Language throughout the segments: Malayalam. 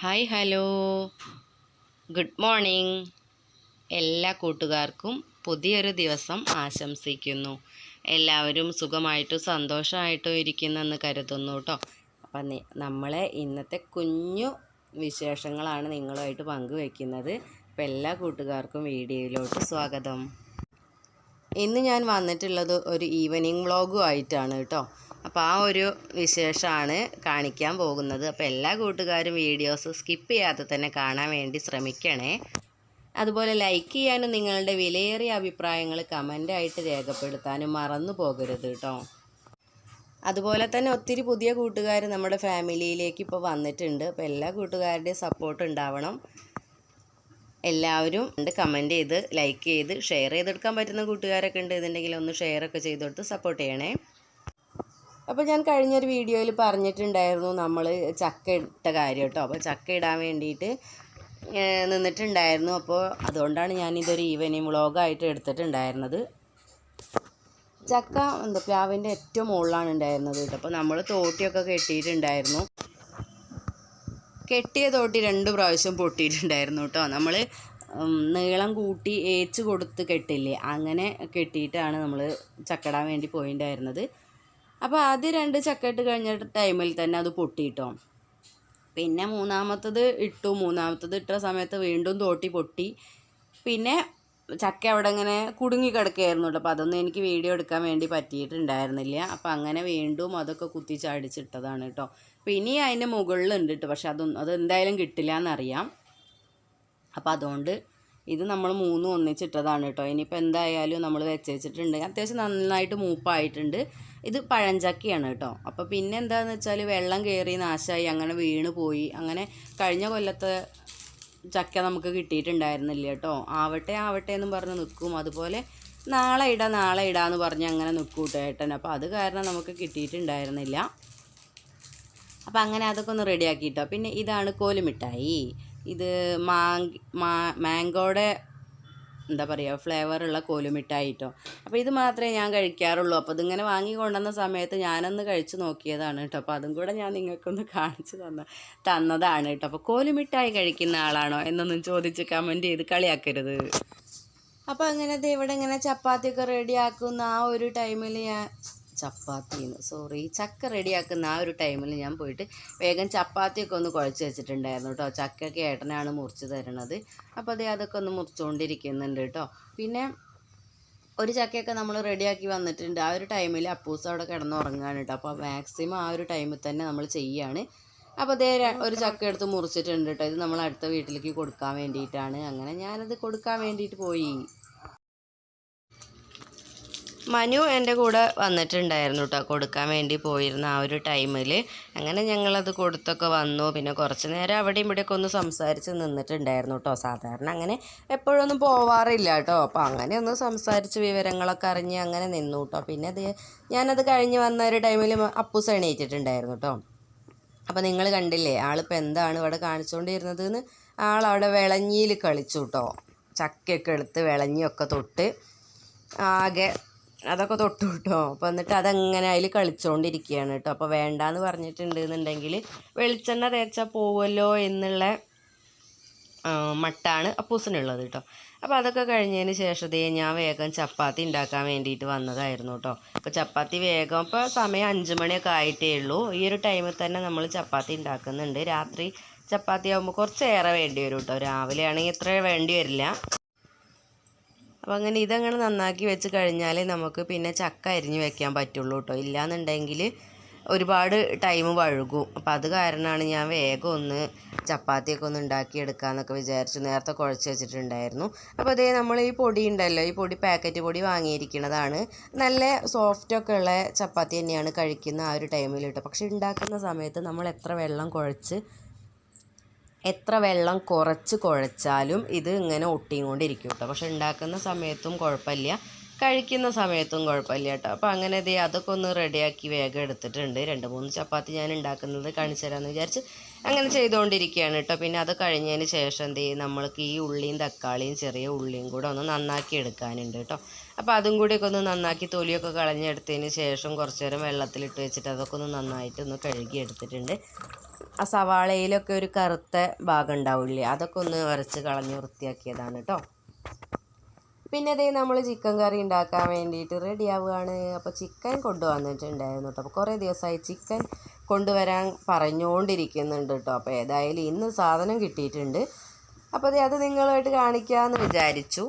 Hi hello. Good morning. എല്ലാ കൂട്ടുകാർക്കും പുതിയൊരു ദിവസം ആശംസിക്കുന്നു. എല്ലാവരും സുഖമായിട്ടും സന്തോഷമായിട്ടും ഇരിക്കുന്നെന്ന് കരുതുന്നു കേട്ടോ അപ്പം നമ്മളെ ഇന്നത്തെ കുഞ്ഞു വിശേഷങ്ങളാണ് നിങ്ങളുമായിട്ട് പങ്കുവയ്ക്കുന്നത് അപ്പം എല്ലാ കൂട്ടുകാർക്കും വീഡിയോയിലോട്ട് സ്വാഗതം. ഇന്ന് ഞാൻ വന്നിട്ടുള്ളത് ഒരു ഈവനിങ് വ്ളോഗും ആയിട്ടാണ് കേട്ടോ അപ്പോൾ ആ ഒരു വിശേഷമാണ് കാണിക്കാൻ പോകുന്നത്. അപ്പോൾ എല്ലാ കൂട്ടുകാരും വീഡിയോസ് സ്കിപ്പ് ചെയ്യാതെ തന്നെ കാണാൻ വേണ്ടി ശ്രമിക്കണേ. അതുപോലെ ലൈക്ക് ചെയ്യാനും നിങ്ങളുടെ വിലയേറിയ അഭിപ്രായങ്ങൾ കമന്റായിട്ട് രേഖപ്പെടുത്താനും മറന്നു പോകരുത് കേട്ടോ. അതുപോലെ തന്നെ ഒത്തിരി പുതിയ കൂട്ടുകാർ നമ്മുടെ ഫാമിലിയിലേക്ക് ഇപ്പോൾ വന്നിട്ടുണ്ട്. അപ്പോൾ എല്ലാ കൂട്ടുകാരുടെയും സപ്പോർട്ട് ഉണ്ടാവണം. എല്ലാവരും ഉണ്ട് കമന്റ് ചെയ്ത് ലൈക്ക് ചെയ്ത് ഷെയർ ചെയ്തെടുക്കാൻ പറ്റുന്ന കൂട്ടുകാരൊക്കെ ഉണ്ട്. ഇതുണ്ടെങ്കിൽ ഒന്ന് ഷെയർ ഒക്കെ ചെയ്ത് കൊടുത്ത് സപ്പോർട്ട് ചെയ്യണേ. അപ്പോൾ ഞാൻ കഴിഞ്ഞൊരു വീഡിയോയിൽ പറഞ്ഞിട്ടുണ്ടായിരുന്നു നമ്മൾ ചക്ക ഇട്ട കാര്യം കേട്ടോ. അപ്പോൾ ചക്ക ഇടാൻ വേണ്ടിയിട്ട് നിന്നിട്ടുണ്ടായിരുന്നു. അപ്പോൾ അതുകൊണ്ടാണ് ഞാനിതൊരു ഈവനിങ് വ്ളോഗായിട്ട് എടുത്തിട്ടുണ്ടായിരുന്നത്. ചക്ക എന്താ പ്ലാവിന്റെ ഏറ്റവും മുകളിലാണ് ഉണ്ടായിരുന്നത് കേട്ടോ. അപ്പോൾ നമ്മൾ തോട്ടിയൊക്കെ കെട്ടിയിട്ടുണ്ടായിരുന്നു. കെട്ടിയ തോട്ടി രണ്ട് പ്രാവശ്യം പൊട്ടിയിട്ടുണ്ടായിരുന്നു കേട്ടോ. നമ്മൾ നീളം കൂട്ടി ഏച്ച് കൊടുത്ത് കെട്ടില്ലേ അങ്ങനെ കെട്ടിയിട്ടാണ് നമ്മൾ ചക്കടാൻ വേണ്ടി പോയിട്ടുണ്ടായിരുന്നത് അപ്പോൾ ആദ്യം രണ്ട് ചക്ക ഇട്ട് കഴിഞ്ഞ ടൈമിൽ തന്നെ അത് പൊട്ടിയിട്ടോ പിന്നെ മൂന്നാമത്തത് ഇട്ടു. മൂന്നാമത്തത് ഇട്ട സമയത്ത് വീണ്ടും തോട്ടി പൊട്ടി. പിന്നെ ചക്ക അവിടെ ഇങ്ങനെ കുടുങ്ങി കിടക്കുകയായിരുന്നു കേട്ടോ. അപ്പോൾ അതൊന്നും എനിക്ക് വീഡിയോ എടുക്കാൻ വേണ്ടി പറ്റിയിട്ടുണ്ടായിരുന്നില്ല. അപ്പോൾ അങ്ങനെ വീണ്ടും അതൊക്കെ കുത്തി ചാടിച്ചിട്ടതാണ് കേട്ടോ. അപ്പോൾ ഇനി അതിന്റെ മുകളിലുണ്ട് കേട്ടോ. പക്ഷെ അതൊന്നും അത് എന്തായാലും കിട്ടില്ല എന്നറിയാം അപ്പോൾ അതുകൊണ്ട് ഇത് നമ്മൾ മൂന്നും ഒന്നിച്ചിട്ടതാണ് കേട്ടോ. ഇനിയിപ്പോൾ എന്തായാലും നമ്മൾ വെച്ച് വെച്ചിട്ടുണ്ട്. അത്യാവശ്യം നന്നായിട്ട് മൂപ്പായിട്ടുണ്ട്. ഇത് പഴഞ്ചക്കയാണ് കേട്ടോ. അപ്പോൾ പിന്നെ എന്താണെന്ന് വെച്ചാൽ വെള്ളം കയറി നാശമായി അങ്ങനെ വീണ് പോയി. അങ്ങനെ കഴിഞ്ഞ കൊല്ലത്തെ ചക്ക നമുക്ക് കിട്ടിയിട്ടുണ്ടായിരുന്നില്ല കേട്ടോ. ആവട്ടെ ആവട്ടെ എന്നും പറഞ്ഞ് നിൽക്കും. അതുപോലെ നാളെ ഇടാം നാളെ ഇടാന്ന് പറഞ്ഞ് അങ്ങനെ നിൽക്കും കേട്ടോ ഏട്ടൻ. അപ്പോൾ അത് കാരണം നമുക്ക് കിട്ടിയിട്ടുണ്ടായിരുന്നില്ല. അപ്പോൾ അങ്ങനെ അതൊക്കെ ഒന്ന് റെഡിയാക്കിയിട്ടോ പിന്നെ ഇതാണ് കോലുമിഠായി. ഇത് മാങ് മാ മാങ്കോയുടെ എന്താ പറയുക ഫ്ലേവറുള്ള കോലുമിഠായി കേട്ടോ അപ്പോൾ ഇത് മാത്രമേ ഞാൻ കഴിക്കാറുള്ളൂ. അപ്പോൾ ഇതിങ്ങനെ വാങ്ങി കൊണ്ടുവന്ന സമയത്ത് ഞാനൊന്ന് കഴിച്ച് നോക്കിയതാണ് കേട്ടോ. അപ്പോൾ അതും കൂടെ ഞാൻ നിങ്ങൾക്കൊന്ന് കാണിച്ചു തന്ന തന്നതാണ് കേട്ടോ. അപ്പോൾ കോലുമിഠായി കഴിക്കുന്ന ആളാണോ എന്നൊന്നും ചോദിച്ച് കമന്റ് ചെയ്ത് കളിയാക്കരുത്. അപ്പോൾ അങ്ങനത്തെ ഇവിടെ ഇങ്ങനെ ചപ്പാത്തിയൊക്കെ റെഡിയാക്കുന്ന ആ ഒരു ടൈമിൽ ഞാൻ ചപ്പാത്തിന്ന്. സോറി ചക്ക റെഡിയാക്കുന്ന ആ ഒരു ടൈമിൽ ഞാൻ പോയിട്ട് വേഗം ചപ്പാത്തിയൊക്കെ ഒന്ന് കുഴച്ച് വെച്ചിട്ടുണ്ടായിരുന്നു കേട്ടോ ചക്കയൊക്കെ ഏട്ടനാണ് മുറിച്ച് തരണത്. അപ്പോൾ അതേ അതൊക്കെ ഒന്ന് മുറിച്ചുകൊണ്ടിരിക്കുന്നുണ്ട് കേട്ടോ പിന്നെ ഒരു ചക്കയൊക്കെ നമ്മൾ റെഡിയാക്കി വന്നിട്ടുണ്ട്. ആ ഒരു ടൈമിൽ അപ്പൂസ് അവിടെ കിടന്നുറങ്ങാണ് കേട്ടോ അപ്പോൾ മാക്സിമം ആ ഒരു ടൈമിൽ തന്നെ നമ്മൾ ചെയ്യാണ്. അപ്പോൾ അതേ ഒരു ചക്ക എടുത്ത് മുറിച്ചിട്ടുണ്ട് കേട്ടോ ഇത് നമ്മൾ അടുത്ത വീട്ടിലേക്ക് കൊടുക്കാൻ വേണ്ടിയിട്ടാണ്. അങ്ങനെ ഞാനത് കൊടുക്കാൻ വേണ്ടിയിട്ട് പോയി. മനു എന്റെ കൂടെ വന്നിട്ടുണ്ടായിരുന്നു കേട്ടോ കൊടുക്കാൻ വേണ്ടി പോയിരുന്ന ആ ഒരു ടൈമിൽ അങ്ങനെ ഞങ്ങളത് കൊടുത്തൊക്കെ വന്നു. പിന്നെ കുറച്ച് നേരം അവിടെയും ഇവിടെയൊക്കെ ഒന്ന് സംസാരിച്ച് നിന്നിട്ടുണ്ടായിരുന്നു കേട്ടോ സാധാരണ അങ്ങനെ എപ്പോഴൊന്നും പോവാറില്ല കേട്ടോ അപ്പോൾ അങ്ങനെ ഒന്ന് സംസാരിച്ച് വിവരങ്ങളൊക്കെ അറിഞ്ഞ് അങ്ങനെ നിന്നു കേട്ടോ പിന്നെ അത് ഞാനത് കഴിഞ്ഞ് വന്ന ഒരു ടൈമിൽ അപ്പൂസ് എണീറ്റിട്ടുണ്ടായിരുന്നു കേട്ടോ അപ്പോൾ നിങ്ങൾ കണ്ടില്ലേ ആളിപ്പോൾ എന്താണ് ഇവിടെ കാണിച്ചുകൊണ്ടിരുന്നത് എന്ന് ആളവിടെ വിളഞ്ഞിയിൽ കളിച്ചു കേട്ടോ ചക്കയൊക്കെ എടുത്ത് വിളഞ്ഞിയൊക്കെ തൊട്ട് ആകെ അതൊക്കെ തൊട്ടു കേട്ടോ അപ്പോൾ എന്നിട്ട് അതെങ്ങനെ അതിൽ കളിച്ചുകൊണ്ടിരിക്കുകയാണ് കേട്ടോ അപ്പോൾ വേണ്ടാന്ന് പറഞ്ഞിട്ടുണ്ട് എന്നുണ്ടെങ്കിൽ വെളിച്ചെണ്ണ തേച്ചാൽ പോവുമല്ലോ എന്നുള്ള മട്ടാണ് അപ്പൂസിനുള്ളത് കേട്ടോ അപ്പോൾ അതൊക്കെ കഴിഞ്ഞതിന് ശേഷം ദേ ഞാൻ വേഗം ചപ്പാത്തി ഉണ്ടാക്കാൻ വേണ്ടിയിട്ട് വന്നതായിരുന്നു കേട്ടോ അപ്പോൾ ചപ്പാത്തി വേഗം ഇപ്പോൾ സമയം അഞ്ച് മണിയൊക്കെ ആയിട്ടേ ഉള്ളൂ. ഈ ഒരു ടൈമിൽ തന്നെ നമ്മൾ ചപ്പാത്തി ഉണ്ടാക്കുന്നുണ്ട്. രാത്രി ചപ്പാത്തി ആകുമ്പോൾ കുറച്ചേറെ വേണ്ടി വരും കേട്ടോ രാവിലെ ആണെങ്കിൽ ഇത്ര വേണ്ടി വരില്ല. അപ്പോൾ അങ്ങനെ ഇതങ്ങനെ നന്നാക്കി വെച്ച് കഴിഞ്ഞാൽ നമുക്ക് പിന്നെ ചക്ക അരിഞ്ഞ് വെക്കാൻ പറ്റുള്ളൂ കേട്ടോ ഇല്ലാന്നുണ്ടെങ്കിൽ ഒരുപാട് ടൈം വഴുകും. അപ്പോൾ അത് കാരണമാണ് ഞാൻ വേഗം ഒന്ന് ചപ്പാത്തിയൊക്കെ ഒന്ന് ഉണ്ടാക്കിയെടുക്കാമെന്നൊക്കെ വിചാരിച്ചു നേരത്തെ കുഴച്ച് വെച്ചിട്ടുണ്ടായിരുന്നു. അപ്പോൾ അതേ നമ്മൾ ഈ പൊടി ഉണ്ടല്ലോ ഈ പൊടി പാക്കറ്റ് പൊടി വാങ്ങിയിരിക്കുന്നതാണ് നല്ല സോഫ്റ്റൊക്കെ ഉള്ള ചപ്പാത്തി തന്നെയാണ് കഴിക്കുന്ന ആ ഒരു ടൈമിൽ കേട്ടോ പക്ഷെ ഉണ്ടാക്കുന്ന സമയത്ത് നമ്മൾ എത്ര വെള്ളം കുഴച്ച് എത്ര വെള്ളം കുറച്ച് കുഴച്ചാലും ഇത് ഇങ്ങനെ ഒട്ടിക്കൊണ്ടിരിക്കും കേട്ടോ പക്ഷെ ഉണ്ടാക്കുന്ന സമയത്തും കുഴപ്പമില്ല കഴിക്കുന്ന സമയത്തും കുഴപ്പമില്ല കേട്ടോ അപ്പോൾ അങ്ങനെ ഇതേ അതൊക്കെ ഒന്ന് റെഡിയാക്കി വേഗം എടുത്തിട്ടുണ്ട്. രണ്ട് മൂന്ന് ചപ്പാത്തി ഞാൻ ഉണ്ടാക്കുന്നത് കാണിച്ചു തരാമെന്ന് വിചാരിച്ച് അങ്ങനെ ചെയ്തുകൊണ്ടിരിക്കുകയാണ് കേട്ടോ പിന്നെ അത് കഴിഞ്ഞതിന് ശേഷം എന്ത് ചെയ്യും നമ്മൾക്ക് ഈ ഉള്ളിയും തക്കാളിയും ചെറിയ ഉള്ളിയും കൂടെ ഒന്ന് നന്നാക്കി എടുക്കാനുണ്ട് കേട്ടോ അപ്പോൾ അതും കൂടിയൊക്കെ ഒന്ന് നന്നാക്കി തൊലിയൊക്കെ കളഞ്ഞെടുത്തതിന് ശേഷം കുറച്ച് നേരം വെള്ളത്തിലിട്ട് വെച്ചിട്ട് അതൊക്കെ ഒന്ന് നന്നായിട്ട് ഒന്ന് കഴുകി എടുത്തിട്ടുണ്ട് ആ സവാളയിലൊക്കെ ഒരു കറുത്ത ഭാഗം ഉണ്ടാവില്ലേ അതൊക്കെ ഒന്ന് വരച്ച് കളഞ്ഞ് വൃത്തിയാക്കിയതാണ് കേട്ടോ പിന്നെ ഇതേ നമ്മൾ ചിക്കൻ കറി ഉണ്ടാക്കാൻ വേണ്ടിയിട്ട് റെഡി ആവുകയാണ്. അപ്പോൾ ചിക്കൻ കൊണ്ടുവന്നിട്ടുണ്ടായിരുന്നു കേട്ടോ അപ്പോൾ കുറേ ദിവസമായി ചിക്കൻ കൊണ്ടുവരാൻ പറഞ്ഞുകൊണ്ടിരിക്കുന്നുണ്ട് കേട്ടോ അപ്പോൾ ഏതായാലും ഇന്ന് സാധനം കിട്ടിയിട്ടുണ്ട്. അപ്പോൾ അത് നിങ്ങളുമായിട്ട് കാണിക്കാമെന്ന് വിചാരിച്ചു.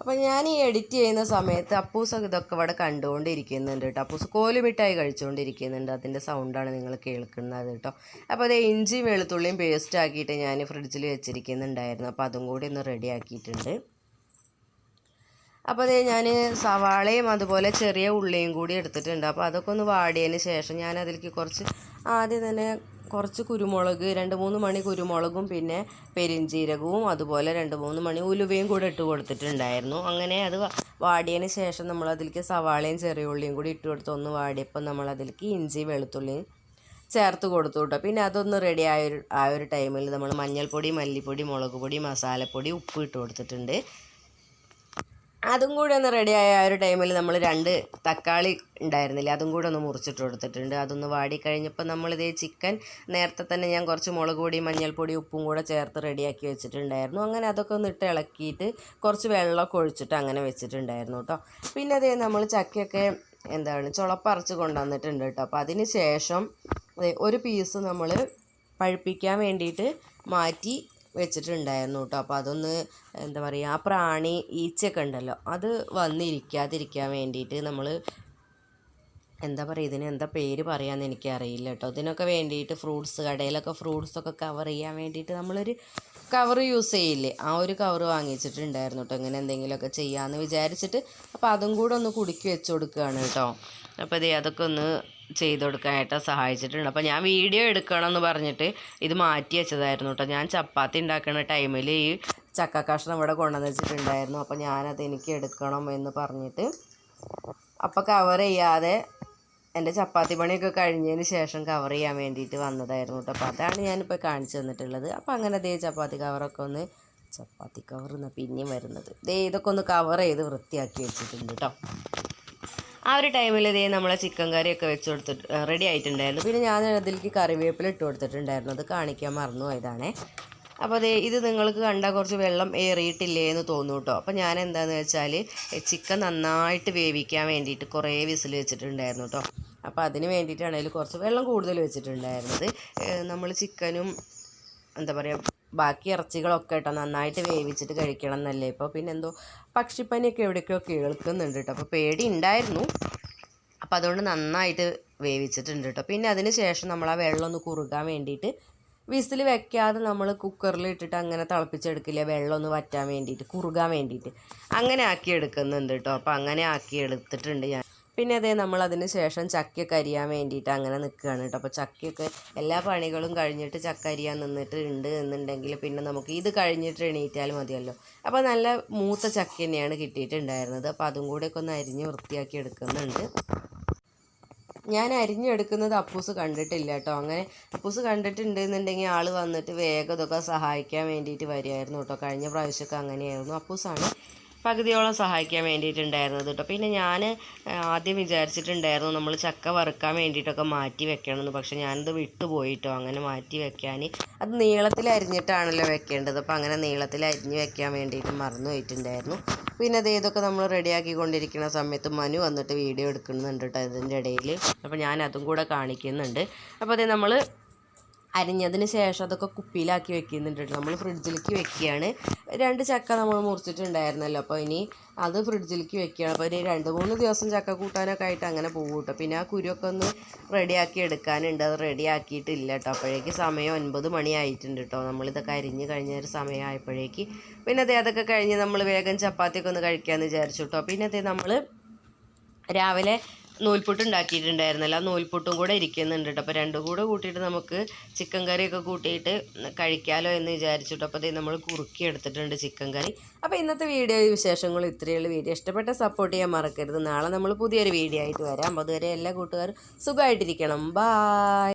അപ്പോൾ ഞാൻ ഈ എഡിറ്റ് ചെയ്യുന്ന സമയത്ത് അപ്പൂസ് ഇതൊക്കെ ഇവിടെ കണ്ടുകൊണ്ടിരിക്കുന്നുണ്ട് കേട്ടോ. അപ്പൂസ് കോലുമിട്ടായി കഴിച്ചുകൊണ്ടിരിക്കുന്നുണ്ട്. അതിന്റെ സൗണ്ടാണ് നിങ്ങൾ കേൾക്കുന്നത് കേട്ടോ. അപ്പോൾ അതേ ഇഞ്ചിയും വെളുത്തുള്ളിയും പേസ്റ്റ് ആക്കിയിട്ട് ഞാൻ ഫ്രിഡ്ജിൽ വെച്ചിരിക്കുന്നുണ്ടായിരുന്നു. അപ്പോൾ അതും കൂടി ഒന്ന് റെഡി ആക്കിയിട്ടുണ്ട്. അപ്പോൾ അതേ ഞാൻ സവാളയും അതുപോലെ ചെറിയ ഉള്ളിയും കൂടി എടുത്തിട്ടുണ്ട്. അപ്പോൾ അതൊക്കെ ഒന്ന് വാടിയതിന് ശേഷം ഞാൻ അതിലേക്ക് കുറച്ച് ആദ്യം തന്നെ കുറച്ച് കുരുമുളക് രണ്ട് മൂന്ന് മണി കുരുമുളകും പിന്നെ പെരിഞ്ചീരകവും അതുപോലെ രണ്ട് മൂന്ന് മണി ഉലുവയും കൂടെ ഇട്ട് കൊടുത്തിട്ടുണ്ടായിരുന്നു. അങ്ങനെ അത് വാടിയതിന് ശേഷം നമ്മൾ അതിലേക്ക് സവാളയും ചെറിയ ഉള്ളിയും കൂടി ഇട്ട് കൊടുത്ത് ഒന്ന് വാടിയപ്പോൾ നമ്മൾ അതിലേക്ക് ഇഞ്ചി വെളുത്തുള്ളിയും ചേർത്ത് കൊടുത്തു കേട്ടോ. പിന്നെ അതൊന്ന് റെഡി ആയ ഒരു ആ ഒരു ടൈമിൽ നമ്മൾ മഞ്ഞൾപ്പൊടി മല്ലിപ്പൊടി മുളക് പൊടി മസാലപ്പൊടി ഉപ്പ് ഇട്ട് കൊടുത്തിട്ടുണ്ട്. അതും കൂടി ഒന്ന് റെഡിയായ ആ ഒരു ടൈമിൽ നമ്മൾ രണ്ട് തക്കാളി ഉണ്ടായിരുന്നില്ല അതും കൂടി ഒന്ന് മുറിച്ചിട്ട് കൊടുത്തിട്ടുണ്ട്. അതൊന്ന് വാടി കഴിഞ്ഞപ്പോൾ നമ്മളിതേ ചിക്കൻ നേരത്തെ തന്നെ ഞാൻ കുറച്ച് മുളക് പൊടി മഞ്ഞൾപ്പൊടി ഉപ്പും കൂടെ ചേർത്ത് റെഡിയാക്കി വെച്ചിട്ടുണ്ടായിരുന്നു. അങ്ങനെ അതൊക്കെ ഒന്ന് ഇട്ട് ഇളക്കിയിട്ട് കുറച്ച് വെള്ളമൊക്കെ ഒഴിച്ചിട്ട് അങ്ങനെ വെച്ചിട്ടുണ്ടായിരുന്നു കേട്ടോ പിന്നെ അതേ നമ്മൾ ചക്കയൊക്കെ എന്താണ് ചുളപ്പറച്ച് കൊണ്ടുവന്നിട്ടുണ്ട് കേട്ടോ അപ്പോൾ അതിന് ശേഷം ഒരു പീസ് നമ്മൾ പഴുപ്പിക്കാൻ വേണ്ടിയിട്ട് മാറ്റി വെച്ചിട്ടുണ്ടായിരുന്നു കേട്ടോ. അപ്പോൾ അതൊന്ന് എന്താ പറയുക ആ പ്രാണി ഈച്ചയൊക്കെ ഉണ്ടല്ലോ അത് വന്നിരിക്കാതിരിക്കാൻ വേണ്ടിയിട്ട് നമ്മൾ എന്താ പറയുക ഇതിന് എന്താ പേര് പറയാമെന്ന് എനിക്കറിയില്ല കേട്ടോ. ഇതിനൊക്കെ വേണ്ടിയിട്ട് ഫ്രൂട്ട്സ് കടയിലൊക്കെ ഫ്രൂട്ട്സൊക്കെ കവർ ചെയ്യാൻ വേണ്ടിയിട്ട് നമ്മളൊരു കവർ യൂസ് ചെയ്യില്ലേ? ആ ഒരു കവർ വാങ്ങിച്ചിട്ടുണ്ടായിരുന്നു കേട്ടോ. ഇങ്ങനെ എന്തെങ്കിലുമൊക്കെ ചെയ്യാമെന്ന് വിചാരിച്ചിട്ട് അപ്പോൾ അതും കൂടെ ഒന്ന് കുടുക്കി വെച്ച് കൊടുക്കുകയാണ് കേട്ടോ. അപ്പോൾ ഇതേ അതൊക്കെ ഒന്ന് ചെയ്ത് കൊടുക്കാനായിട്ട് സഹായിച്ചിട്ടുണ്ട് അപ്പോൾ ഞാൻ വീഡിയോ എടുക്കണം എന്ന് പറഞ്ഞിട്ട് ഇത് മാറ്റി വെച്ചതായിരുന്നു കേട്ടോ ഞാൻ ചപ്പാത്തി ഉണ്ടാക്കുന്ന ടൈമിൽ ഈ ചക്ക കഷ്ണം ഇവിടെ കൊണ്ടുവന്ന് വെച്ചിട്ടുണ്ടായിരുന്നു. അപ്പോൾ ഞാനത് എനിക്ക് എടുക്കണം എന്ന് പറഞ്ഞിട്ട് അപ്പോൾ കവർ ചെയ്യാതെ എന്റെ ചപ്പാത്തി പണിയൊക്കെ കഴിഞ്ഞതിന് ശേഷം കവർ ചെയ്യാൻ വേണ്ടിയിട്ട് വന്നതായിരുന്നു കേട്ടോ അപ്പോൾ അതാണ് ഞാനിപ്പോൾ കാണിച്ചു തന്നിട്ടുള്ളത്. അപ്പോൾ അങ്ങനെ ദേ ചപ്പാത്തി കവറൊക്കെ ഒന്ന് ചപ്പാത്തി കവർ എന്നാൽ പിന്നെയും വരുന്നത്. ദേ ഇതൊക്കെ ഒന്ന് കവർ ചെയ്ത് വൃത്തിയാക്കി വെച്ചിട്ടുണ്ട് കേട്ടോ ആ ഒരു ടൈമിൽ ഇതേ നമ്മളെ ചിക്കൻ കറിയൊക്കെ വെച്ച് കൊടുത്തിട്ട് റെഡി ആയിട്ടുണ്ടായിരുന്നു. പിന്നെ ഞാൻ അതിലേക്ക് കറിവേപ്പില ഇട്ട് കൊടുത്തിട്ടുണ്ടായിരുന്നു. അത് കാണിക്കാൻ മറന്നു പോയതാണേ. അപ്പോൾ അതേ ഇത് നിങ്ങൾക്ക് കണ്ടാൽ കുറച്ച് വെള്ളം ഏറിയിട്ടില്ലേ എന്ന് തോന്നും കേട്ടോ അപ്പോൾ ഞാൻ എന്താണെന്ന് വെച്ചാൽ ചിക്കൻ നന്നായിട്ട് വേവിക്കാൻ വേണ്ടിയിട്ട് കുറേ വിസിൽ വെച്ചിട്ടുണ്ടായിരുന്നു കേട്ടോ അപ്പോൾ അതിന് വേണ്ടിയിട്ടാണെങ്കിൽ കുറച്ച് വെള്ളം കൂടുതൽ വെച്ചിട്ടുണ്ടായിരുന്നത്. നമ്മൾ ചിക്കനും എന്താ പറയുക ബാക്കി ഇറച്ചികളൊക്കെ കേട്ടോ നന്നായിട്ട് വേവിച്ചിട്ട് കഴിക്കണം എന്നല്ലേ. ഇപ്പോൾ പിന്നെ എന്തോ പക്ഷിപ്പനിയൊക്കെ എവിടേക്കോ കേൾക്കുന്നുണ്ട് കേട്ടോ. അപ്പോൾ പേടി ഉണ്ടായിരുന്നു. അപ്പോൾ അതുകൊണ്ട് നന്നായിട്ട് വേവിച്ചിട്ടുണ്ട് കേട്ടോ. പിന്നെ അതിന് ശേഷം നമ്മൾ ആ വെള്ളം ഒന്ന് കുറുകാൻ വേണ്ടിയിട്ട് വിസിൽ വെക്കാതെ നമ്മൾ കുക്കറിൽ ഇട്ടിട്ട് അങ്ങനെ തിളപ്പിച്ചെടുക്കില്ല വെള്ളം ഒന്ന് വറ്റാൻ വേണ്ടിയിട്ട് കുറുകാൻ വേണ്ടിയിട്ട്. അങ്ങനെ ആക്കി എടുക്കുന്നുണ്ട് കേട്ടോ. അപ്പോൾ അങ്ങനെ ആക്കി എടുത്തിട്ടുണ്ട് ഞാൻ. പിന്നെ അതേ നമ്മൾ അതിന് ശേഷം ചക്കയൊക്കെ അരിയാൻ വേണ്ടിയിട്ട് അങ്ങനെ നിൽക്കുകയാണ് കേട്ടോ. അപ്പോൾ ചക്കയൊക്കെ എല്ലാ പണികളും കഴിഞ്ഞിട്ട് ചക്ക അരിയാൻ നിന്നിട്ട് ഉണ്ട് എന്നുണ്ടെങ്കിൽ പിന്നെ നമുക്ക് ഇത് കഴിഞ്ഞിട്ട് എണീറ്റാൽ മതിയല്ലോ. അപ്പോൾ നല്ല മൂത്ത ചക്ക തന്നെയാണ് കിട്ടിയിട്ടുണ്ടായിരുന്നത്. അപ്പോൾ അതും കൂടെയൊക്കെ ഒന്ന് അരിഞ്ഞ് വൃത്തിയാക്കി എടുക്കുന്നുണ്ട്. ഞാൻ അരിഞ്ഞെടുക്കുന്നത് അപ്പൂസ് കണ്ടിട്ടില്ല കേട്ടോ. അങ്ങനെ അപ്പൂസ് കണ്ടിട്ടുണ്ട് എന്നുണ്ടെങ്കിൽ ആൾ വന്നിട്ട് വേഗം ഇതൊക്കെ സഹായിക്കാൻ വേണ്ടിയിട്ട് വരികയായിരുന്നു കേട്ടോ. കഴിഞ്ഞ പ്രാവശ്യമൊക്കെ അങ്ങനെയായിരുന്നു. അപ്പൂസാണ് പകുതിയോളം സഹായിക്കാൻ വേണ്ടിയിട്ടുണ്ടായിരുന്നത് കേട്ടോ. പിന്നെ ഞാൻ ആദ്യം വിചാരിച്ചിട്ടുണ്ടായിരുന്നു നമ്മൾ ചക്ക വറുക്കാൻ വേണ്ടിയിട്ടൊക്കെ മാറ്റി വെക്കണമെന്ന്. പക്ഷെ ഞാനത് വിട്ടുപോയിട്ടോ അങ്ങനെ മാറ്റി വെക്കാൻ. അത് നീളത്തിൽ അരിഞ്ഞിട്ടാണല്ലോ വെക്കേണ്ടത്. അപ്പോൾ അങ്ങനെ നീളത്തിൽ അരിഞ്ഞ് വെക്കാൻ വേണ്ടിയിട്ട് മറന്നു പോയിട്ടുണ്ടായിരുന്നു. പിന്നെ അത് ഇതൊക്കെ നമ്മൾ റെഡിയാക്കി കൊണ്ടിരിക്കുന്ന സമയത്ത് മനു വന്നിട്ട് വീഡിയോ എടുക്കുന്നുണ്ട് കേട്ടോ ഇതിന്റെ ഇടയിൽ. അപ്പോൾ ഞാൻ അതും കൂടെ കാണിക്കുന്നുണ്ട്. അപ്പോൾ അതേ നമ്മൾ അരിഞ്ഞതിന് ശേഷം അതൊക്കെ കുപ്പിയിലാക്കി വെക്കുന്നുണ്ട് നമ്മൾ ഫ്രിഡ്ജിലേക്ക് വെക്കുകയാണ്. രണ്ട് ചക്ക നമ്മൾ മുറിച്ചിട്ടുണ്ടായിരുന്നല്ലോ. അപ്പോൾ ഇനി അത് ഫ്രിഡ്ജിലേക്ക് വെക്കുകയാണ്. അപ്പോൾ ഒരു രണ്ട് മൂന്ന് ദിവസം ചക്ക കൂട്ടാനൊക്കെ ആയിട്ട് അങ്ങനെ പോകും കേട്ടോ. പിന്നെ ആ കുരുവൊക്കെ ഒന്ന് റെഡിയാക്കി എടുക്കാനുണ്ട്. അത് റെഡിയാക്കിയിട്ടില്ല കേട്ടോ. അപ്പോഴേക്ക് സമയം ഒൻപത് മണി ആയിട്ടുണ്ട് കേട്ടോ. നമ്മളിതൊക്കെ അരിഞ്ഞ് കഴിഞ്ഞ ഒരു സമയമായപ്പോഴേക്ക് പിന്നെ അതേ അതൊക്കെ കഴിഞ്ഞ് നമ്മൾ വേഗം ചപ്പാത്തിയൊക്കെ ഒന്ന് കഴിക്കാമെന്ന് വിചാരിച്ചു കേട്ടോ. പിന്നെ അതേ നമ്മൾ രാവിലെ നൂൽപുട്ട് ഉണ്ടാക്കിയിട്ടുണ്ടായിരുന്നല്ലോ ആ നൂൽപുട്ടും കൂടെ ഇരിക്കുന്നുണ്ട് കേട്ടോ അപ്പോൾ രണ്ടും കൂടെ കൂട്ടിയിട്ട് നമുക്ക് ചിക്കൻ കറിയൊക്കെ കൂട്ടിയിട്ട് കഴിക്കാമല്ലോ എന്ന് വിചാരിച്ചിട്ട് അപ്പോൾ അതേ നമ്മൾ കുറുക്കി എടുത്തിട്ടുണ്ട് ചിക്കൻ കറി. അപ്പോൾ ഇന്നത്തെ വീഡിയോ വിശേഷങ്ങൾ ഇത്രയുള്ള വീഡിയോ ഇഷ്ടപ്പെട്ട സപ്പോർട്ട് ചെയ്യാൻ മറക്കരുത്. നാളെ നമ്മൾ പുതിയൊരു വീഡിയോ ആയിട്ട് വരാം. അതുവരെ എല്ലാ കൂട്ടുകാരും സുഖമായിട്ടിരിക്കണം. ബായ്